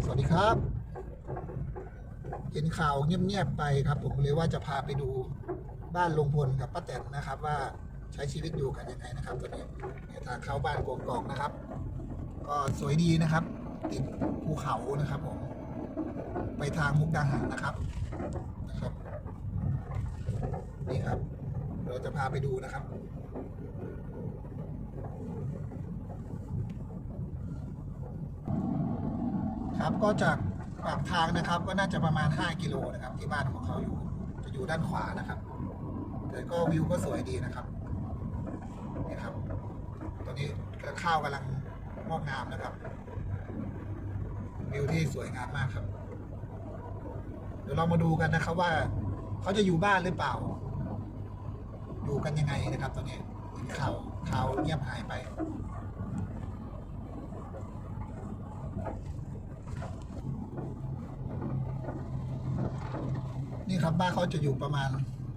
สวัสดีครับ เห็นข่าวเงียบๆไปครับ ผมเลยว่าจะพาไปดูบ้านลุงพลกับป้าแตนนะครับ ว่าใช้ชีวิตอยู่กันยังไงนะครับตอนนี้เนี่ยทางเข้าบ้านกกอกนะครับ ก็สวยดีนะครับติดภูเขานะครับผมไปทางมุกดาหารนะครับนะครับนี่ครับ เราจะพาไปดูนะครับ ครับ ก็จากปากทางนะครับ ก็น่าจะประมาณ 5 กิโลนะครับ ที่บ้านของเขาอยู่ จะอยู่ด้านขวานะครับ แต่ก็วิวก็สวยดีนะครับนี่ครับ ตอนนี้ข้าวกำลังงอกงามนะครับ วิวที่สวยงามมากครับ เดี๋ยวเรามาดูกันนะครับว่าเขาจะอยู่บ้านหรือเปล่า อยู่กันยังไงนะครับ ตอนนี้เข่าวข่าวเงียบหายไป ครับบ้านเขาจะอยู่ประมาณ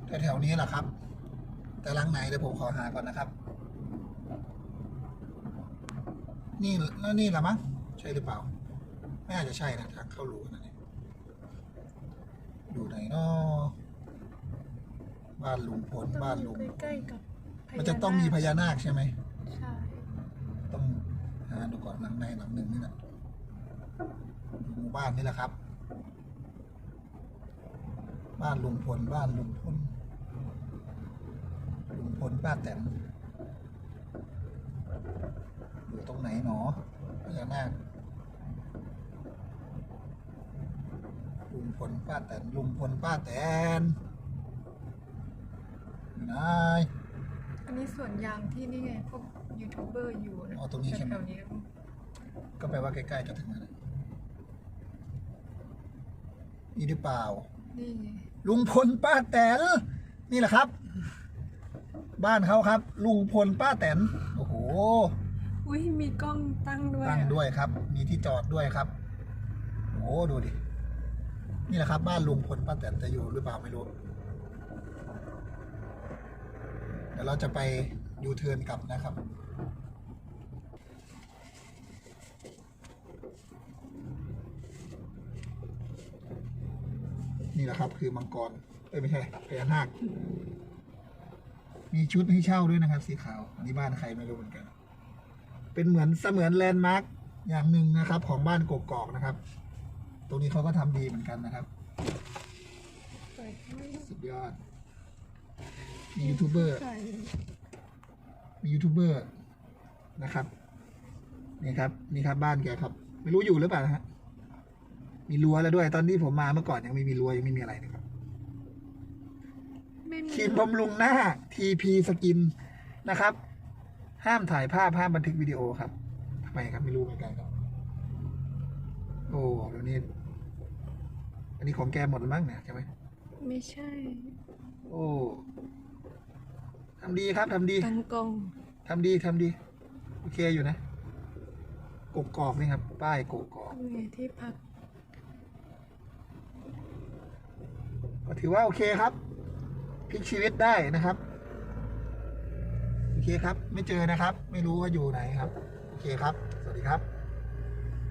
แถวๆนี้แหละครับ แต่หลังไหนเดี๋ยวผมขอหาก่อนนะครับ นี่แล้วนี่แหละมั้งใช่หรือเปล่า ไม่น่าจะใช่นะทางเข้ารู้นะเนี่ยอยู่ไหนเนาะบ้านลุงพลบ้านลุงใกล้ๆกับพญามันจะต้องมีพญานาคใช่ไหมใช่ต้องหาดูก่อนหลังในหลังหนึ่งนี่แหละหมู่บ้านนี่แหละครับ บ้านลุงพลบ้านลุงพลลุงพลป้าแตนอยู่ตรงไหนหนอพญานาคลุงพลป้าแตนลุงพลป้าแตนอยู่ไหนอันนี้สวนยางที่นี่ไงพวกยูทูบเบอร์อยู่นะอ๋อตรงนี้ใช่ไหม แถวๆนี้ก็แปลว่าใกล้ๆจะถึงแล้วนะนี่หรือเปล่านี่ไง ลุงพลป้าแตนนี่แหละครับ บ้านเขาครับ ลุงพลป้าแตนโอ้โหอุ้ยมีกล้องตั้งด้วยตั้งด้วยครับ มีที่จอดด้วยครับโอ้โหดูดินี่แหละครับ บ้านลุงพลป้าแตนจะอยู่หรือเปล่าไม่รู้เดี๋ยวเราจะไปยูเทิร์นกลับนะครับ นี่แหละครับ คือมังกรเอ้ยไม่ใช่พญานาค มีชุดให้เช่าด้วยนะครับ สีขาวอันนี้บ้านใครไม่รู้เหมือนกัน เป็นเหมือนเสมือนแลนด์มาร์กอย่างหนึ่งนะครับ ของบ้านกกอกนะครับ ตรงนี้เขาก็ทำดีเหมือนกันนะครับ สุดยอด มียูทูบเบอร์ มียูทูบเบอร์นะครับ นี่ครับ นี่ครับบ้านแกครับ ไม่รู้อยู่หรือเปล่านะฮะ มีรั้วแล้วด้วย ตอนที่ผมมาเมื่อก่อนยังไม่มีรั้วยังไม่มีอะไรนะครับไม่มีครีมบำรุงหน้า TP สกินนะครับ ห้ามถ่ายภาพห้ามบันทึกวิดีโอครับทำไมครับไม่รู้เหมือนกันครับ โอ้เดี๋ยวนี้อันนี้ของแกหมดแล้วมั้งเนี่ยใช่ไหมไม่ใช่โอ้ทำดีครับทำดีตั้งกล้องทำดีทำดี โอเคอยู่นะกกอกนี่ครับ ป้ายกกอกนี่ไงที่พักก็ ถือว่าโอเคครับพลิกชีวิตได้นะครับ โอเคครับ ไม่เจอนะครับ ไม่รู้ว่าอยู่ไหนครับ โอเคครับ สวัสดีครับ